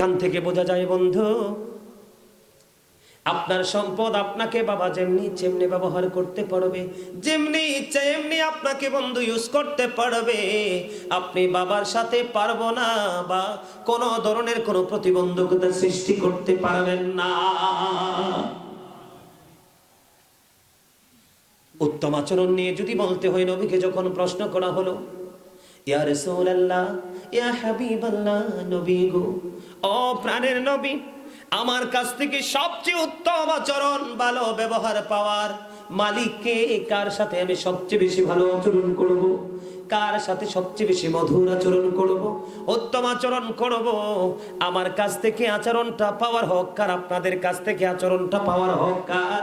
এখান থেকে বোঝা যায়, বন্ধু, আপনার সম্পদ আপনাকে বাবা যেমনি যেমনি ব্যবহার করতে পারবে, যেমনি ইচ্ছা এমনি আপনাকে বন্ধু ইউজ করতে পারবে। আপনি বাবার সাথে পারব না বা কোনো ধরনের কোনো প্রতিবন্ধকতা সৃষ্টি করতে পারবেন না। উত্তম আচরণ নিয়ে যদি বলতে হয়, নবীকে যখন প্রশ্ন করা হলো, ইয়া রাসূলুল্লাহ, ইয়া হাবিবাল্লাহ, নবী গো ও প্রাণের নবী, আমার কাছ থেকে সবচেয়ে উত্তম আচরণ, ভালো ব্যবহার পাওয়ার মালিককে কার সাথে আমি সবচেয়ে বেশি ভালো আচরণ করব? কার সাথে সবচেয়ে বেশি মধুর আচরণ করব? উত্তম আচরণ করব। আমার কাছ থেকে আচরণটা পাওয়ার হক কার? আপনাদের কাছ থেকে আচরণটা পাওয়ার হক কার?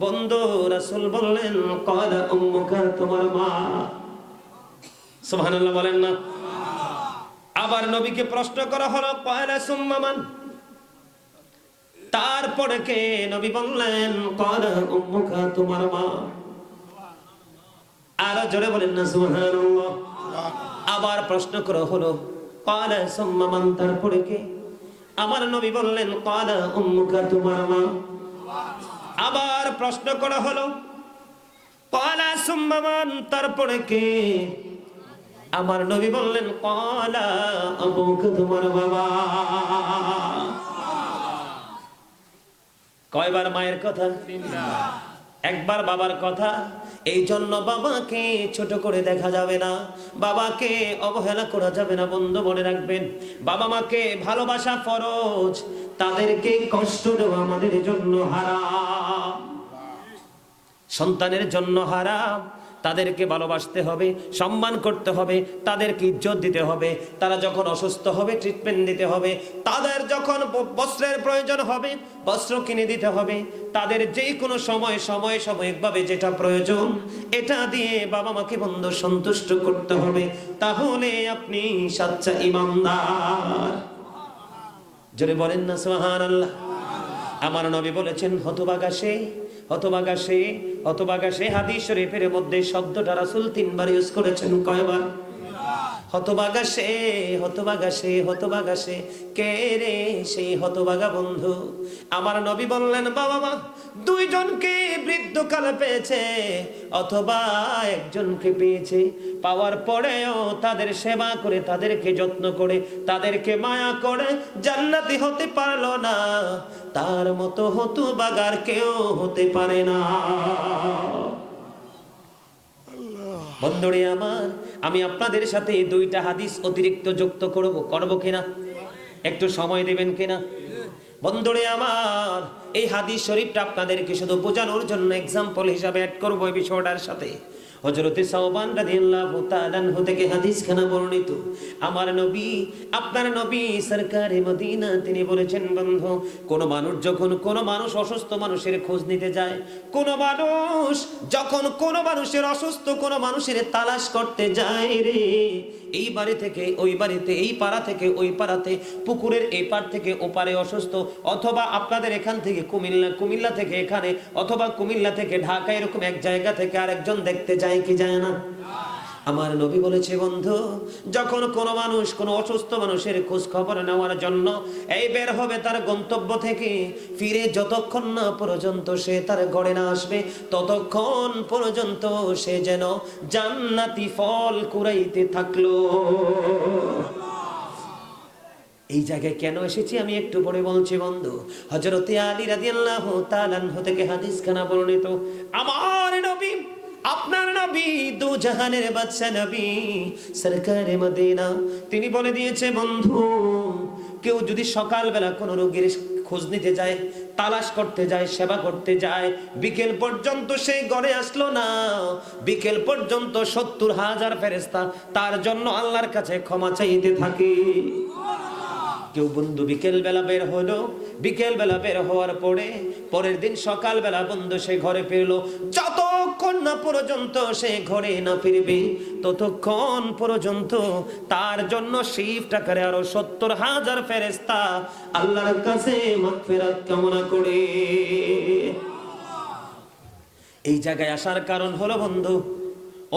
বন্ধু রাসূল বললেন কলা উম্মুকা, তোমার মা। সুবহানাল্লাহ বলেন না। আবার নবীকে প্রশ্ন করা হলো, কয়লা সুম্মামান তারপরে কে? নবী বললেন কলা উম্মুকা, তোমার মা। আরও জোরে বলেন না, সুবহানাল্লাহ। আবার প্রশ্ন করা হলো, কয়লা সুম্মামান তারপরে কে? আমার নবী বললেন, কয়লা উম্মুকা, তোমার মা। আবার প্রশ্ন করা হলো কলা সুম্মামান তারপরে কে? আমার নবী বললেন, কলা আবুকে তোমার বাবা। কয়বার মায়ের কথা? একবার বাবার কথা। এই জন্য বাবাকে ছোট করে দেখা যাবে না। বাবাকে অবহেলা করা যাবে না, বন্ধু মনে রাখবেন। বাবা মাকে ভালোবাসা ফরজ, তাদেরকে কষ্ট দেওয়া আমাদের জন্য হারাম। সন্তানের জন্য হারাম। তাদেরকে ভালোবাসতে হবে, সম্মান করতে হবে, তাদেরকে ইজ্জত দিতে হবে। তারা যখন অসুস্থ হবে ট্রিটমেন্ট দিতে হবে, তাদের যখন বস্ত্রের প্রয়োজন হবে, বস্ত্র কিনে দিতে হবে, তাদের যে কোনো সময় সময়, সাময়িকভাবে যেটা প্রয়োজন, এটা দিয়ে বাবা মাকে বন্ধু, সন্তুষ্ট করতে হবে। তাহলে আপনি সাচ্চা ইমানদার। জোরে বলেন না সোহান আল্লাহ আমার নবী বলেছেন হতবাগা সে হতবাগা সে হতবাগা সে হাদিস শরীফের মধ্যে শব্দটা রাসূল তিনবার ইউজ করেছেন কয়বার? হতবাগা সে হতবাগা সে হতবাগা সে। কে রে সেই হতবাগা বন্ধু? আমার নবী বললেন, বাবা মা, দুইজনকে বৃদ্ধকালে পেয়েছে, অথবা একজনকে পেয়েছে। পাওয়ার পরেও তাদের সেবা করে, তাদেরকে যত্ন করে, তাদেরকে মায়া করে জান্নাতি হতে পারল না। তার মতো হতু বাগার কেউ হতে পারে না। বন্ধুরে আমার আমি আপনাদের সাথে দুইটা হাদিস অতিরিক্ত যুক্ত করব করব কিনা? একটু সময় দেবেন কিনা? বন্ধুরে আমার, এই হাদিস শরীফটা আপনাদেরকে শুধু বোঝানোর জন্য এক্সাম্পল হিসাবে অ্যাড করব এই বিষয়টার সাথে। হযরতে সাওবান রাদিয়াল্লাহু তাআলা থেকে হাদিসখানা বর্ণিত। আমার নবী, আপনার নবী সরকারে মদিনা, তিনি বলেছেন, বন্ধু, কোন মানুষ যখন কোন মানুষ অসুস্থ মানুষের খোঁজ নিতে যায়, কোন মানুষ যখন কোন মানুষের অসুস্থ কোন মানুষের তালাশ করতে যায় রে এই বাড়ি থেকে, ওই বাড়িতে, এই পাড়া থেকে, ওই পাড়াতে, পুকুরের এই পার থেকে ওপারে অসুস্থ, অথবা আপনাদের এখান থেকে কুমিল্লা কুমিল্লা থেকে এখানে, অথবা কুমিল্লা থেকে ঢাকা, এরকম এক জায়গা থেকে আরেকজন দেখতে যায় কি যায় না? আমার নবী বলেছে, বন্ধু, যখন কোনো মানুষ কোনো অসুস্থ মানুষের খোঁজ খবর নেওয়ার জন্য এই বের হবে তার গন্তব্য থেকে, ফিরে যতক্ষণ না পর্যন্ত সে তার ঘরে না আসবে, ততক্ষণ পর্যন্ত সে যেন জান্নাতি ফল কুড়াইতে থাকল। এই জায়গায় কেন এসেছি আমি একটু পরে বলছি, বন্ধু? হজরতে আলী রাদিয়াল্লাহু তাআলা আনহু থেকে হাদিস খানা বর্ণিত, আমার নবী আপনার নবী, দু জাহানের বাদশা নবী, সরকারে মদিনা। তিনি বলে দিয়েছে, বন্ধু, কেউ যদি সকালবেলা কোনো রোগীর খোঁজ নিতে যায়, তালাশ করতে যায়, সেবা করতে যায়, বিকেল পর্যন্ত সেই ঘরে আসলো না। বিকেল পর্যন্ত সত্তর হাজার ফেরেস্তা তার জন্য আল্লাহর কাছে ক্ষমা চাইতে থাকে। কেউ বন্ধু বিকেল বেলা বের হলো। বিকেল বেলা বের হওয়ার পরে, পরের দিন সকাল বেলা বন্ধু সে ঘরে ফিরলো। যতক্ষণ না পর্যন্ত সে ঘরে না ফিরবে, ততক্ষণ পর্যন্ত তার জন্য শিফট আকারে আরও সত্তর হাজার ফেরেস্তা আল্লাহর কাছে মাগফিরাত কামনা করে। এই জায়গায় আসার কারণ হলো বন্ধু,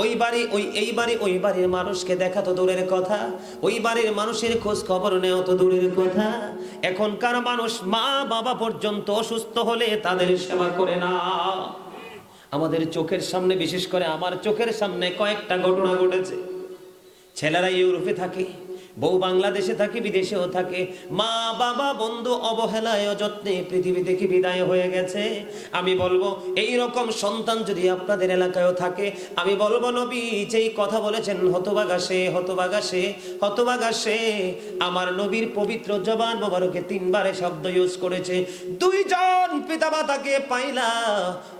ওই বাড়ি, ওই, এই বাড়ি, ওই বাড়ির মানুষকে দেখা তো দূরের কথা, ওই বাড়ির মানুষের খোঁজ খবর নেওয়া তো দূরের কথা। এখনকার মানুষ মা বাবা পর্যন্ত অসুস্থ হলে তাদের সেবা করে না। আমাদের চোখের সামনে বিশেষ করে আমার চোখের সামনে কয়েকটা ঘটনা ঘটেছে। ছেলেরা ইউরোপে থাকে। বউ বাংলাদেশে থাকে, বিদেশেও থাকে। মা, বাবা, বন্ধু, অবহেলায় অযত্নে পৃথিবী থেকে বিদায় হয়ে গেছে। আমি বলব এই রকম সন্তান যদি আপনাদের এলাকায়ও থাকে, আমি বলব, নবী, যেই কথা বলেছেন, হতবাগা সে হতবাগা সে হতবাগা সে, আমার নবীর পবিত্র জবান মোবারকে তিনবারে শব্দ ইউজ করেছে। দুইজন পিতামাতাকে পাইলা,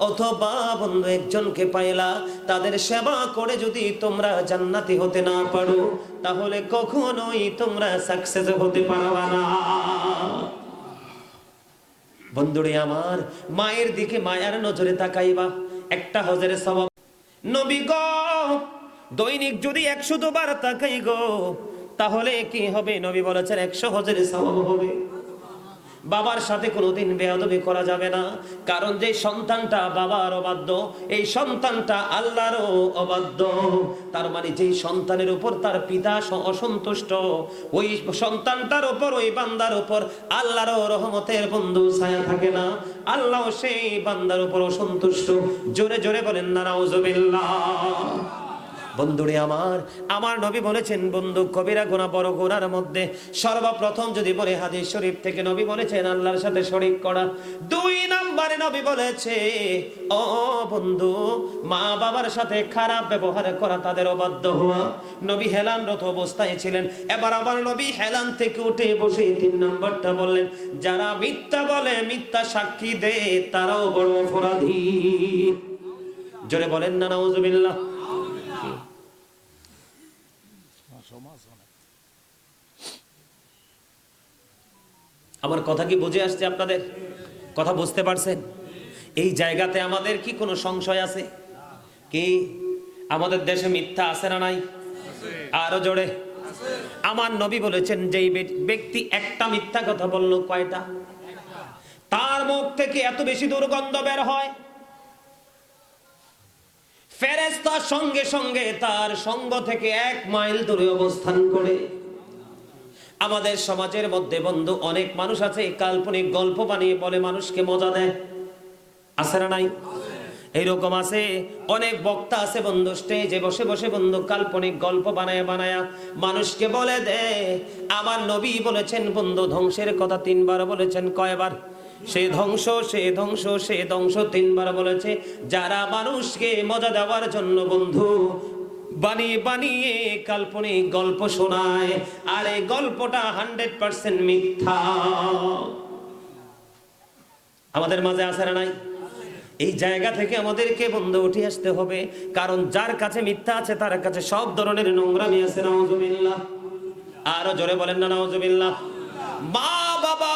অথবা বন্ধু একজনকে পাইলা, তাদের সেবা করে যদি তোমরা জান্নাতি হতে না পারো, তাহলে কখনোই তোমরা সাকসেস হতে পারবা না। বন্ধুরে আমার, মায়ের দিকে মায়ার নজরে তাকাইবা। একটা হজরে সবাব নবী গো, দৈনিক যদি একশো দুবার তাকাই গো, তাহলে কি হবে? নবী বলেছেন, একশো হজরে সবাব হবে। বাবার সাথে কোনোদিন বেয়াদবি করা যাবে না। কারণ যে সন্তানটা বাবার অবাধ্য, এই সন্তানটা আল্লাহরও অবাধ্য। তার মানে যেই সন্তানের উপর তার পিতা অসন্তুষ্ট, ওই সন্তানটার উপর, ওই বান্দার উপর আল্লাহরও রহমতের বন্ধু ছায়া থাকে না। আল্লাহ সেই বান্দার উপর অসন্তুষ্ট। জোরে জোরে বলেন না নাউজুবিল্লাহ। বন্ধুরে আমার আমার নবী বলেছেন বন্ধু কবিরা গোনা বড় গোনার মধ্যে সর্বপ্রথম যদি বলে হাদিস শরীফ থেকে নবী বলেছেন, আল্লাহর সাথে শরীক করা। দুই নম্বরে নবী বলেছে, ও বন্ধু মা বাবার সাথে খারাপ ব্যবহার করা তাদের অবাধ্য হওয়া। নবী হেলানরত অবস্থায় ছিলেন। এবার আমার নবী হেলান থেকে উঠে বসে তিন নম্বরটা বললেন, যারা মিথ্যা বলে, মিথ্যা সাক্ষী দে তারাও বড় অপরাধী। জোরে বলেন না, নাউজুবিল্লাহ। আমার কথা কি বুঝে আসছে আপনাদের? কথা বুঝতে পারছেন? এই জায়গাতে আমাদের কি কোনো সংশয় আছে? কি? আমাদের দেশে মিথ্যা আছে না নাই? আরও জোরে। আমার নবী বলেছেন বে- ব্যক্তি একটা মিথ্যা কথা বলল, কয়টা? তার মুখ থেকে এত বেশি দুর্গন্ধ বের হয়। ফেরেস্তার সঙ্গে সঙ্গে তার সঙ্গ থেকে এক মাইল দূরে অবস্থান করে আমাদের সমাজের মধ্যে বন্ধু অনেক মানুষ আছে, কাল্পনিক গল্প বানিয়ে বলে মানুষকে মজা দেয়। আছে না নাই? এইরকম আছে। অনেক বক্তা আছে বন্ধু স্টেজে বসে বসে বন্ধু কাল্পনিক গল্প বানায় বানায়া মানুষকে বলে দে। আমার নবী বলেছেন বন্ধু, ধ্বংসের কথা তিনবার বলেছেন কয়বার? সে ধ্বংস সে ধ্বংস সে ধ্বংস তিনবার বলেছে। যারা মানুষকে মজা দেওয়ার জন্য বন্ধু বানিয়ে বানিয়ে কাল্পনিক গল্প শোনায়, আর এই গল্পটা হান্ড্রেড পার্সেন্ট মিথ্যা। আমাদের মাঝে না নাই? এই জায়গা থেকে আমাদেরকে বন্ধ উঠে আসতে হবে, কারণ যার কাছে মিথ্যা আছে, তার কাছে সব ধরনের নোংরামি আছে, নাউজুবিল্লাহ। আরও জোরে বলেন না, নাউজুবিল্লাহ। মা বাবা,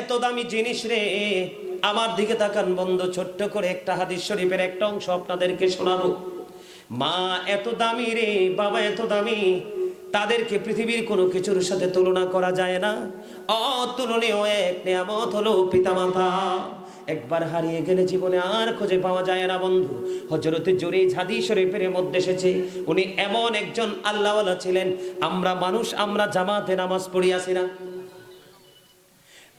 এত দামি জিনিস রে। আমার দিকে তাকান বন্ধ, ছোট্ট করে একটা হাদিস শরীফের একটা অংশ আপনাদেরকে শোনাবো। মা এত দামি রে, বাবা এত দামি। তাদেরকে পৃথিবীর কোনো কিছুর সাথে তুলনা করা যায় না। অতুলনীয় এক নিয়ামত হলো পিতামাতা। একবার হারিয়ে গেলে জীবনে আর খুঁজে পাওয়া যায় না বন্ধু। হজরতে জোরে ঝাদি শরীফের মধ্যে এসেছে, উনি এমন একজন আল্লাহওয়ালা ছিলেন, আমরা মানুষ, আমরা জামাতে নামাজ পড়িয়াছি না।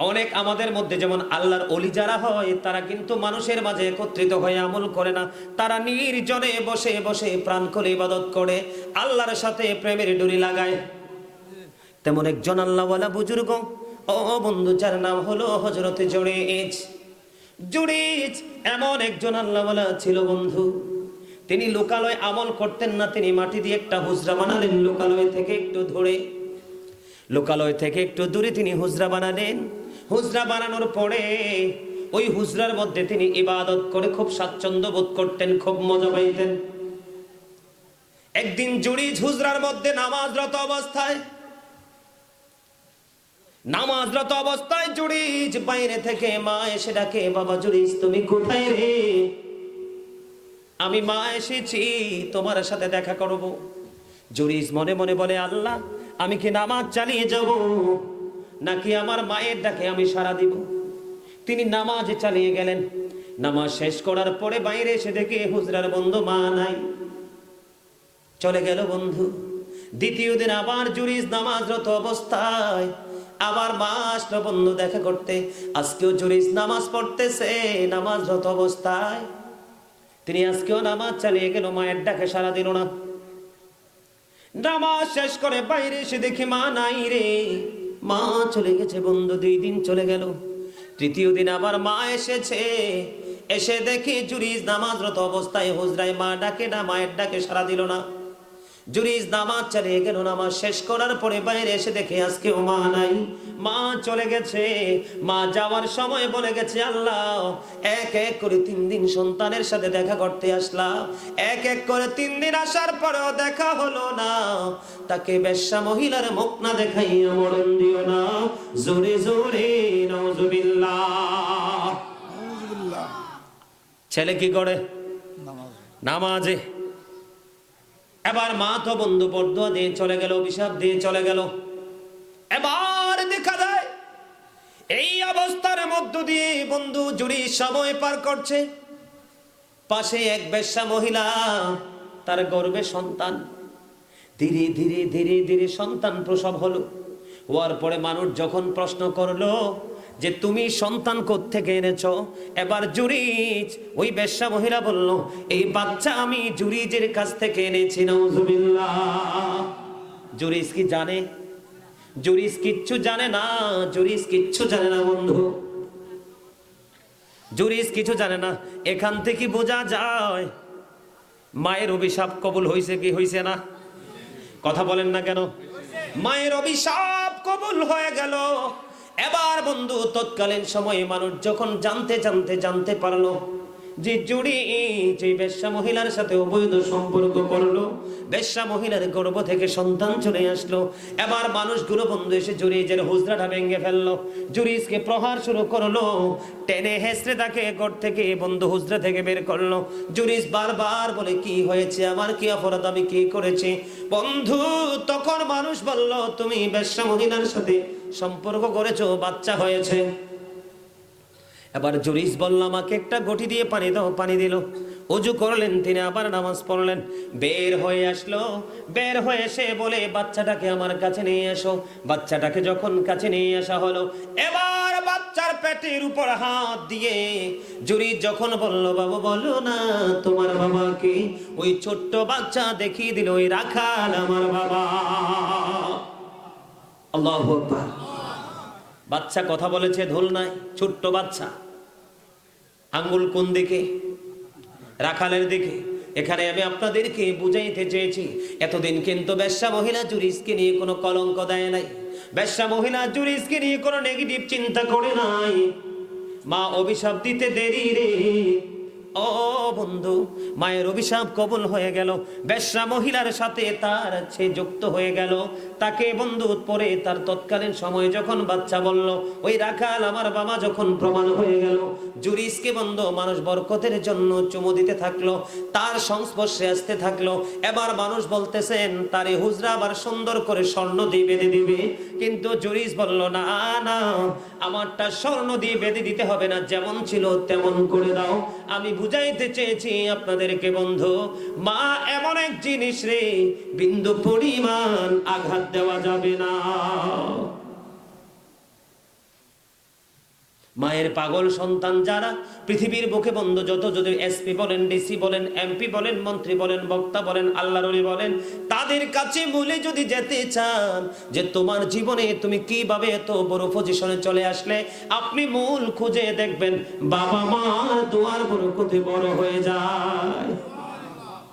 অনেক আমাদের মধ্যে যেমন আল্লাহর অলি যারা হয়, তারা কিন্তু মানুষের মাঝে একত্রিত হয়ে আমল করে না। তারা নির্জনে বসে বসে প্রাণ করে ইবাদত করে, আল্লাহর সাথে প্রেমের ডুরি লাগায়। তেমন একজন আল্লাহওয়ালা বুজুর্গ, ও বন্ধু যার নাম হলো হজরতে জড়েজ জুড়িজ এমন একজন আল্লাহওয়ালা ছিল বন্ধু। তিনি লোকালয় আমল করতেন না, তিনি মাটি দিয়ে একটা হুজরা বানালেন। লোকালয় থেকে একটু ধরে, লোকালয় থেকে একটু দূরে তিনি হুজরা বানালেন। হুজরা বানানোর পরে ওই হুজরার মধ্যে তিনি ইবাদত করে খুব স্বাচ্ছন্দ্য বোধ করতেন, খুব মজা পাইতেন। একদিন জুড়িজ হুজরার মধ্যে নামাজরত অবস্থায় নামাজরত অবস্থায় জুড়িজ বাইরে থেকে মা এসে ডাকে, বাবা জুড়িজ তুমি কোথায় রে? আমি মা এসেছি, তোমার সাথে দেখা করব। জুরিজ মনে মনে বলে, আল্লাহ, আমি কি নামাজ চালিয়ে যাব? নাকি আমার মায়ের ডাকে আমি সারা দিব? তিনি নামাজ চালিয়ে গেলেন। নামাজ শেষ করার পরে বাইরে এসে দেখে হুজরার বন্ধু মা নাই। চলে গেল বন্ধু। দ্বিতীয় দিন আবার জুরিস নামাজরত অবস্থায় আবার মা আসলো বন্ধু দেখা করতে। আজকেও জুরিস নামাজ পড়তেছে, নামাজরত অবস্থায়। তিনি আজকেও নামাজ চালিয়ে গেল, মায়ের ডাকে সারা দিল না। নামাজ শেষ করে বাইরে এসে দেখি মা নাই রে। মা চলে গেছে বন্ধু, দুই দিন চলে গেল। তৃতীয় দিন আবার মা এসেছে। এসে দেখি জুরিজ নামাজরত অবস্থায় হুজরায় মা ডাকে না, মায়ের ডাকে সারা দিল না। জুরিজ নামাজ চালিয়ে গেল নামাজ শেষ করার পরে বাইরে এসে দেখে আজকেও মা নাই। মা চলে গেছে। মা যাওয়ার সময় বলে গেছে আল্লাহ এক এক করে তিন দিন সন্তানের সাথে দেখা করতে আসলাম। এক এক করে তিন দিন আসার পরেও দেখা হলো না। তাকে বেশ্যা মহিলার মুখ না দেখাইয়া মরণ দিও না। জোরে জোরে নজুবিল্লাহ আউযুবিল্লাহ ছেলে কি করে? নামাজ। নামাজে। এবার মা তো বন্ধু বর্দুয়া দিয়ে চলে গেল অভিশাপ দিয়ে চলে গেল। এবার দেখা যায়, এই অবস্থার মধ্য দিয়ে বন্ধু জুড়ি সময় পার করছে। পাশে এক বেশ্যা মহিলা, তার গর্বে সন্তান। ধীরে ধীরে ধীরে ধীরে সন্তান প্রসব হলো। হওয়ার পরে মানুষ যখন প্রশ্ন করল যে তুমি সন্তান থেকে এনেছ? এবার জুরিজ ওই বেশ্যা মহিলা বলল, এই বাচ্চা আমি জুরিজের কাছ থেকে এনেছি জুরিজ কি জানে? জুরিজ কিচ্ছু জানে না, জুরিজ কিচ্ছু জানে না, বন্ধু। জুরিজ কিছু জানে না, এখান থেকে বোঝা যায়, মায়ের অভিশাপ কবুল হয়েছে কি হয়েছে না? কথা বলেন না কেন? মায়ের অভিশাপ কবুল হয়ে গেল। এবার বন্ধু তৎকালীন সময়ে মানুষ যখন জানতে জানতে জানতে পারল যে জুড়ি যে বেশ্যা মহিলার সাথে অবৈধ সম্পর্ক করল, বেশ্যা মহিলার গর্ভ থেকে সন্তান চলে আসলো। এবার মানুষগুলো বন্ধু এসে জুরিজের হুজরাটা ভেঙে ফেলল। জুরিজকে প্রহার শুরু করল, টেনে হেসড়ে তাকে ঘর থেকে বন্ধু হুজরা থেকে বের করল। জুরিজ বারবার বলে, কি হয়েছে? আমার কি অপরাধ? আমি কি করেছি? বন্ধু, তখন মানুষ বলল, তুমি বেশ্যা মহিলার সাথে সম্পর্ক করেছ, বাচ্চা হয়েছে। এবার জুরিস বলল, আমাকে একটা গটি দিয়ে পানি দাও, পানি দিল। অজু করলেন, তিনি আবার নামাজ পড়লেন। বের হয়ে আসলো, বের হয়ে এসে বলে, বাচ্চাটাকে আমার কাছে নিয়ে এসো। বাচ্চাটাকে যখন কাছে নিয়ে আসা হলো, এবার বাচ্চার পেটের উপর হাত দিয়ে জুরি যখন বলল, বাবু, বলো না, তোমার বাবাকে ওই ছোট্ট বাচ্চা দেখিয়ে দিল, ওই রাখাল আমার বাবা। আল্লাহু আকবার। বাচ্চা কথা বলেছে, ধুল নাই, ছোট্ট বাচ্চা। আঙ্গুল কোন দিকে? রাখালের দিকে। এখানে আমি আপনাদেরকে বুঝাইতে চেয়েছি, এতদিন কিন্তু ব্যবসা মহিলা জুরিসকে নিয়ে কোনো কলঙ্ক দেয় নাই। ব্যবসা মহিলা জুরিসকে নিয়ে কোনো নেগেটিভ চিন্তা করে নাই। মা অভিশাপ দিতে দেরি রে। ও বন্ধু, মায়ের অভিশাপ কবুল হয়ে গেল। বেশ্যা মহিলার সাথে তার সে যুক্ত হয়ে গেল। তাকে বন্ধু পরে তার তৎকালীন সময় যখন বাচ্চা বলল, ওই রাখাল, আমার বাবা যখন প্রমাণ হয়ে গেল জুরিসকে বন্ধ, মানুষ বরকতের জন্য চুমু দিতে থাকল, তার সংস্পর্শে আসতে থাকল। এবার মানুষ বলতেছেন, তার হুজরা আবার সুন্দর করে স্বর্ণ দিয়ে বেঁধে দিবে। কিন্তু জুরিস বলল, না না আমারটা স্বর্ণ দিয়ে বেঁধে দিতে হবে না, যেমন ছিল তেমন করে দাও। আমি বুঝাইতে চেয়েছি আপনাদেরকে, বন্ধু, মা, এমন এক জিনিস রে, বিন্দু পরিমাণ আঘাত দেওয়া যাবে না। মায়ের পাগল সন্তান যারা, পৃথিবীর বুকে বন্ধ, যত যদি এসপি বলেন, ডিসি বলেন, এমপি বলেন, মন্ত্রী বলেন, বক্তা বলেন, আল্লাহ রলি বলেন, তাদের কাছে বলে যদি যেতে চান যে তোমার জীবনে তুমি কীভাবে এত বড় পজিশনে চলে আসলে, আপনি মূল খুঁজে দেখবেন, বাবা মা দুয়ার বড় কোথে বড় হয়ে যায়।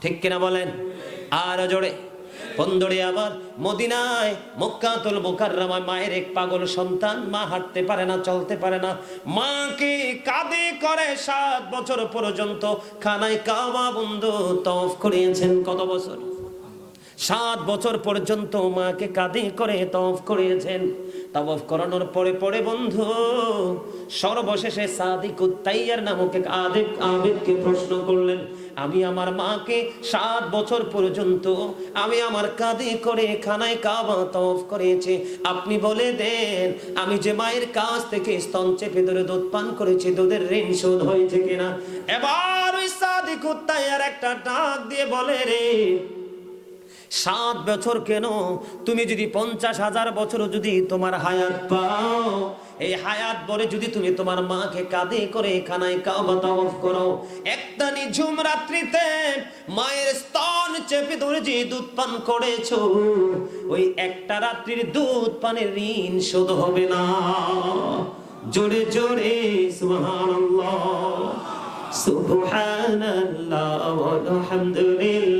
ঠিক কিনা বলেন? আর জোরে। বন্দরে আবার মদিনায়, মক্কাতুল মুকাররমায় মায়ের এক পাগল সন্তান, মা হাঁটতে পারে না, চলতে পারে না। মাকে কাঁদে করে সাত বছর পর্যন্ত। খানায় কাবা বন্ধু তফ করিয়েছেন কত বছর? সাত বছর পর্যন্ত মাকে কাঁদে করে তফ করিয়েছেন। তবফ করানোর পরে পরে বন্ধু, সর্বশেষে সাদিক উত্তাইয়ার নামক আবেদ আবেদকে প্রশ্ন করলেন আমি আমার মাকে সাত বছর পর্যন্ত আমি আমার কাঁদে করে খানায় কাবা তফ করেছে। আপনি বলে দেন, আমি যে মায়ের কাছ থেকে স্তন চেপে ধরে দুধ পান করেছি, দুধের ঋণ শোধ হয়েছে কিনা? এবার ওই সাদিক আর একটা ডাক দিয়ে বলে রে সাত বছর কেন? তুমি যদি পঞ্চাশ হাজার বছর যদি তোমার হায়াত পাও, এই হায়াত পরে যদি তুমি তোমার মাকে কাঁধে করে খানায় কাবা তাওয়াফ করো, একটা নিঝুম রাত্রিতে মায়ের স্তন চেপে ধরে যে দুধ পান করেছ, ওই একটা রাত্রির দুধ পানের ঋণ শোধ হবে না। জোরে জোরে, সুবহানাল্লাহ সুবহানাল্লাহ ইল্লাল্লাহ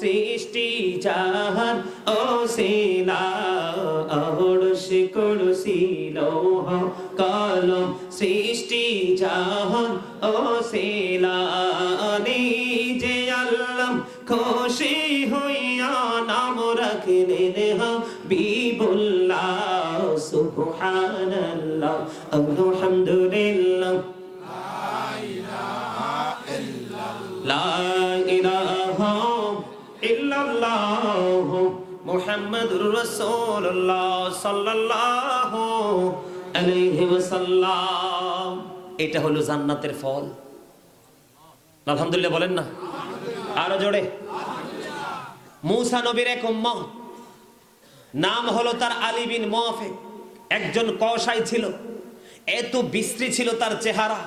সৃষ্টি জাহান, ও শিলা অহুরসি কুরসি লৌহ কলম। সৃষ্টি জাহান, ও শিলা নিজে আল্লাহ খুশি হইয়া নাম রাখলেন হাবিবুল্লাহ, সুবহানাল্লাহ। আলহামদুলিল্লাহ। রাসূলুল্লাহ সাল্লাল্লাহু আলাইহি ওয়াসাল্লাম। এটা হলো জান্নাতের ফল। আলহামদুলিল্লাহ বলেন না? আরও জোরে। মূসা নবীর এক উম্মত, নাম হলো তার আলী বিন মুআফিক একজন কসাই ছিল। এত বিশ্রী ছিল তার চেহারা,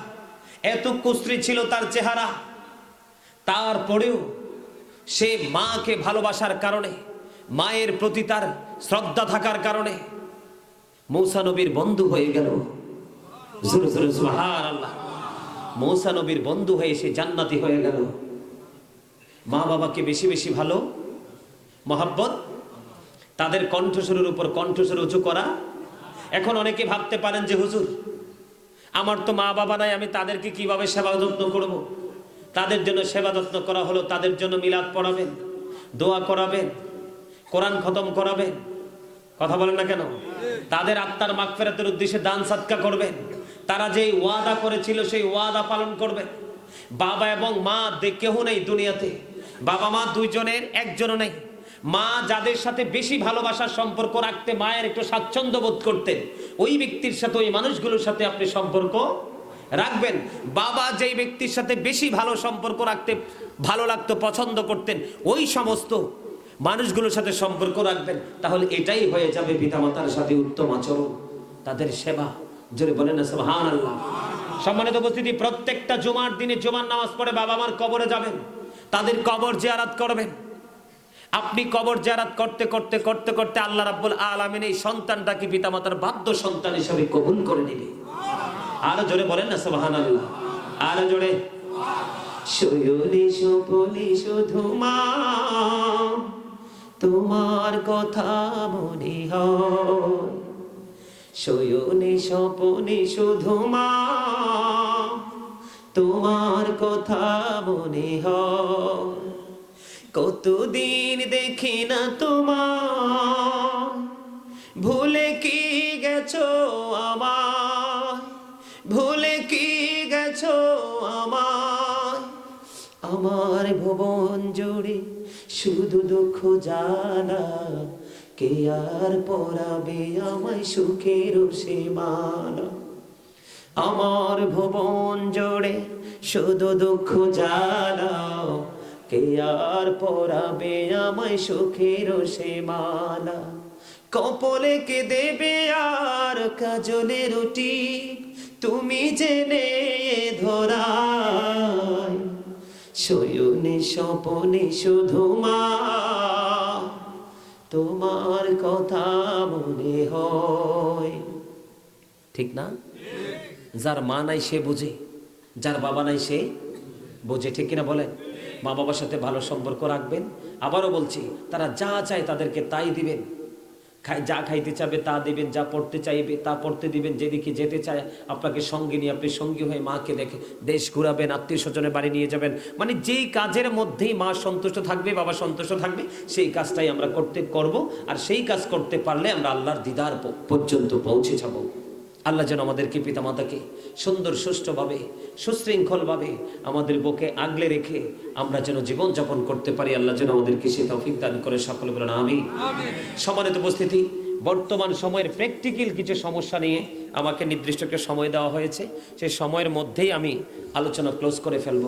এত কুশ্রী ছিল তার চেহারা। তারপরেও সে মাকে ভালোবাসার কারণে মায়ের প্রতি তার শ্রদ্ধা থাকার কারণে মৌসা নবীর বন্ধু হয়ে গেল। মৌসা নবীর বন্ধু হয়ে সে জান্নাতি হয়ে গেল। মা বাবাকে বেশি বেশি ভালো, মহাব্বত, তাদের কণ্ঠস্বরের উপর কণ্ঠস্বর উঁচু করা। এখন অনেকে ভাবতে পারেন যে, হুজুর, আমার তো মা বাবা নাই, আমি তাদেরকে কীভাবে সেবা যত্ন করব। তাদের জন্য সেবা যত্ন করা হলো, তাদের জন্য মিলাদ পড়াবেন, দোয়া করাবেন কোরআন খতম করাবেন কথা বলেন না কেন? তাদের আত্মার মাগফেরাতের উদ্দেশ্যে দান সাদকা করবেন তারা যেই ওয়াদা করেছিল, সেই ওয়াদা পালন করবে। বাবা এবং মা কেউ নেই দুনিয়াতে। বাবা মা দুইজনের, একজনও নেই। মা যাদের সাথে বেশি ভালোবাসার সম্পর্ক রাখতে মায়ের একটু স্বাচ্ছন্দ্য বোধ করতেন, ওই ব্যক্তির সাথে, ওই মানুষগুলোর সাথে আপনি সম্পর্ক রাখবেন। বাবা যেই ব্যক্তির সাথে বেশি ভালো সম্পর্ক রাখতে ভালো লাগতো, পছন্দ করতেন, ওই সমস্ত মানুষগুলোর সাথে সম্পর্ক রাখবেন, তাহলে এটাই হয়ে যাবে পিতামাতার সাথে উত্তম আচরণ। তাদের সেবা, জোরে বলেন না আল্লাহ সম্মানিত উপস্থিতি, প্রত্যেকটা জুমার দিনে জুমার নামাজ পড়ে বাবা মার কবরে যাবেন, তাদের কবর জিয়ারাত করবেন। আপনি কবর জারাত করতে করতে করতে করতে আল্লাহ রাব্বুল আলামিন এই সন্তানটাকে পিতামাতার বাধ্য সন্তান হিসেবে কবুল করে নেবে। আরও জোরে বলেন না, সুবহানাল্লাহ। আরও জোরে। শুধু মা। তোমার কথা মনে হয়। শয়নে শুধু মা, তোমার কথা মনে হয়। কতদিন দেখি না তোমার, ভুলে কি গেছো আমার ভুলে কি গেছো আমার আমার ভুবন জুড়ে শুধু দুঃখ জানা, কে আর পড়াবে আমায় সুখের সে মানা? আমার ভুবন জোড়ে শুধু দুঃখ জানাও কে আর পরাবে আমায় সুখের সে মালা কপলে কে দেবে আর কাজলে রুটি? তুমি জেনে ধরায় শয়নে স্বপনে শুধু মা। তোমার কথা মনে হয়। ঠিক না? যার মা নাই সে বুঝে, যার বাবা নাই সে বোঝে, ঠিক কিনা বলেন? মা বাবার সাথে ভালো সম্পর্ক রাখবেন। আবারও বলছি, তারা যা চায় তাদেরকে তাই দিবেন। যা খাইতে চাবে তা দিবেন, যা পড়তে চাইবে তা পড়তে দিবেন, যেদিকে যেতে চায় আপনাকে সঙ্গে নিয়ে আপনি সঙ্গী হয়ে মাকে দেখে দেশ ঘুরাবেন, আত্মীয় স্বজনের বাড়ি নিয়ে যাবেন। মানে যেই কাজের মধ্যেই মা সন্তুষ্ট থাকবে, বাবা সন্তুষ্ট থাকবে, সেই কাজটাই আমরা করতে করব, আর সেই কাজ করতে পারলে আমরা আল্লাহর দিদার পর্যন্ত পৌঁছে যাব। আল্লাহ যেন আমাদেরকে পিতামাতাকে সুন্দর সুষ্ঠুভাবে সুশৃঙ্খলভাবে আমাদের বুকে আগলে রেখে আমরা যেন জীবনযাপন করতে পারি। আল্লাহ যেন আমাদেরকে সে তৌফিক দান করে। সকলে বলেন আমি সমানিত উপস্থিতি বর্তমান সময়ের প্র্যাকটিক্যাল কিছু সমস্যা নিয়ে আমাকে নির্দিষ্ট একটা সময় দেওয়া হয়েছে। সেই সময়ের মধ্যেই আমি আলোচনা ক্লোজ করে ফেলব।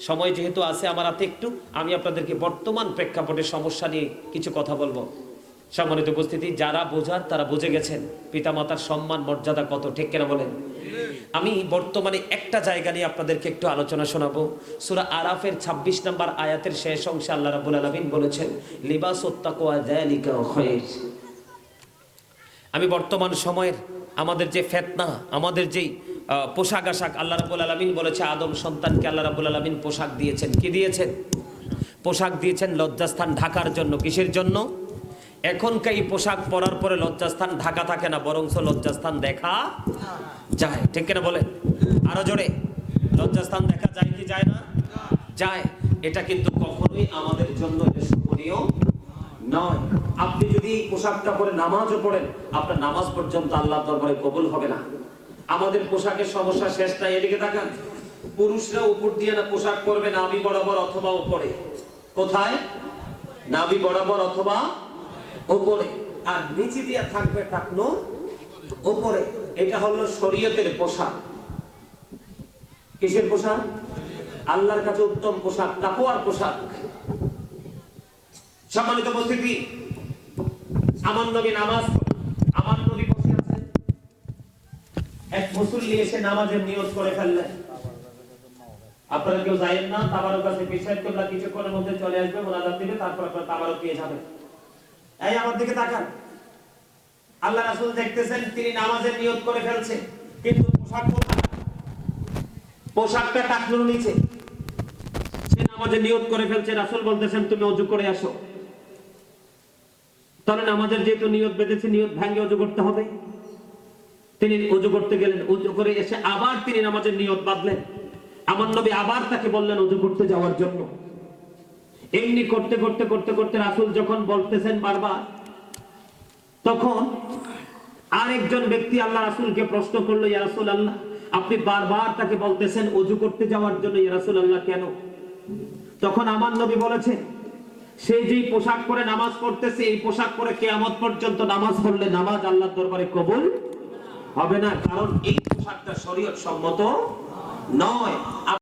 সময় যেহেতু আছে আমার হাতে একটু আমি আপনাদেরকে বর্তমান প্রেক্ষাপটের সমস্যা নিয়ে কিছু কথা বলব। সম্মানিত উপস্থিতি, যারা বোঝার তারা বুঝে গেছেন পিতামাতার সম্মান, মর্যাদা কত, ঠিক কেনা বলেন? আমি বর্তমানে একটা জায়গা নিয়ে আপনাদেরকে একটু আলোচনা শোনাবো। সুরা আরাফের ২৬ নম্বর আয়াতের শেষ অংশে আল্লাহ রাবুল আলমিন বলেছেন লিবাস আমি বর্তমান সময়ের আমাদের যে ফেতনা, আমাদের যেই পোশাক আশাক আল্লাহ রাবুল আলমিন বলেছে, আদম সন্তানকে আল্লাহ রাবুল আলমিন পোশাক দিয়েছেন। কি দিয়েছেন? পোশাক দিয়েছেন লজ্জাস্থান ঢাকার জন্য, কিসের জন্য? এখনকার এই পোশাক পরার পরে লজ্জাস্থান, ঢাকা থাকে না বরং লজ্জাস্থান দেখা যায়। ঠিক কিনা বলে? আরও জোরে। লজ্জাস্থান দেখা যায় কি যায় না? যায়। এটা কিন্তু কখনোই আমাদের জন্য শোভনীয় নয়। আপনি যদি এই পোশাকটা পরে নামাজও পড়েন, আপনার নামাজ পর্যন্ত আল্লাহ দরবারে কবুল হবে না। আমাদের পোশাকের সমস্যা শেষ এদিকে তাকান। পুরুষরা উপর দিয়ে না পোশাক পরবে, নাভি বরাবর অথবা উপরে কোথায়? নাভি বরাবর অথবা উপরে। আর নিচে দিয়ে থাকবে টাকনো উপরে। এটা হলো শরীয়তের পোশাক। কিসের পোশাক? আল্লাহর কাছে উত্তম পোশাক, তাকওয়ার পোশাক। সম্মানিত উপস্থিতি, আমার নবী নামাজ, আমার নবী বসে আছেন। এক মুসল্লি এসে নামাজের নিয়ত করে ফেললেন আপনারা কেউ যাইেন না, তাবারক কাছে বিষয় করলা কিছুক্ষণের মধ্যে চলে আসবে, মোনাজাত দিবে, তারপর আপনারা তাবারক পেয়ে যাবেন। এই আমার দিকে তাকান। আল্লাহ রাসূল দেখতেছেন, তিনি নামাজের নিয়ত করে ফেলছে, কিন্তু পোশাক পোশাকটা টাকনুর নিচে। সে নামাজের নিয়ত করে ফেলছে, রাসূল বলতেছেন, তুমি অজু করে আসো। তাহলে নামাজের যেহেতু নিয়ত বেঁধেছে, নিয়ত ভাঙ্গে অজু করতে হবে। তিনি অজু করতে গেলেন, অজু করে এসে আবার তিনি নামাজের নিয়ত বাঁধলেন। আমার নবী আবার তাকে বললেন, অজু করতে যাওয়ার জন্য। এমনি করতে করতে করতে করতে রাসূল যখন বলতেছেন বারবার, তখন আরেকজন ব্যক্তি আল্লাহ রাসূলকে প্রশ্ন করল, ইয়া রাসূল আল্লাহ আপনি বারবার তাকে বলতেছেন অজু করতে যাওয়ার জন্য, ইয়া রাসূল আল্লাহ কেন? তখন আমার নবী বলেছেন সে যেই পোশাক পরে নামাজ পড়তেছে, এই পোশাক পরে কেয়ামত পর্যন্ত নামাজ পড়লে নামাজ আল্লাহর দরবারে কবুল হবে না। কারণ এই পোশাকটা শরীয়ত সম্মত নয়।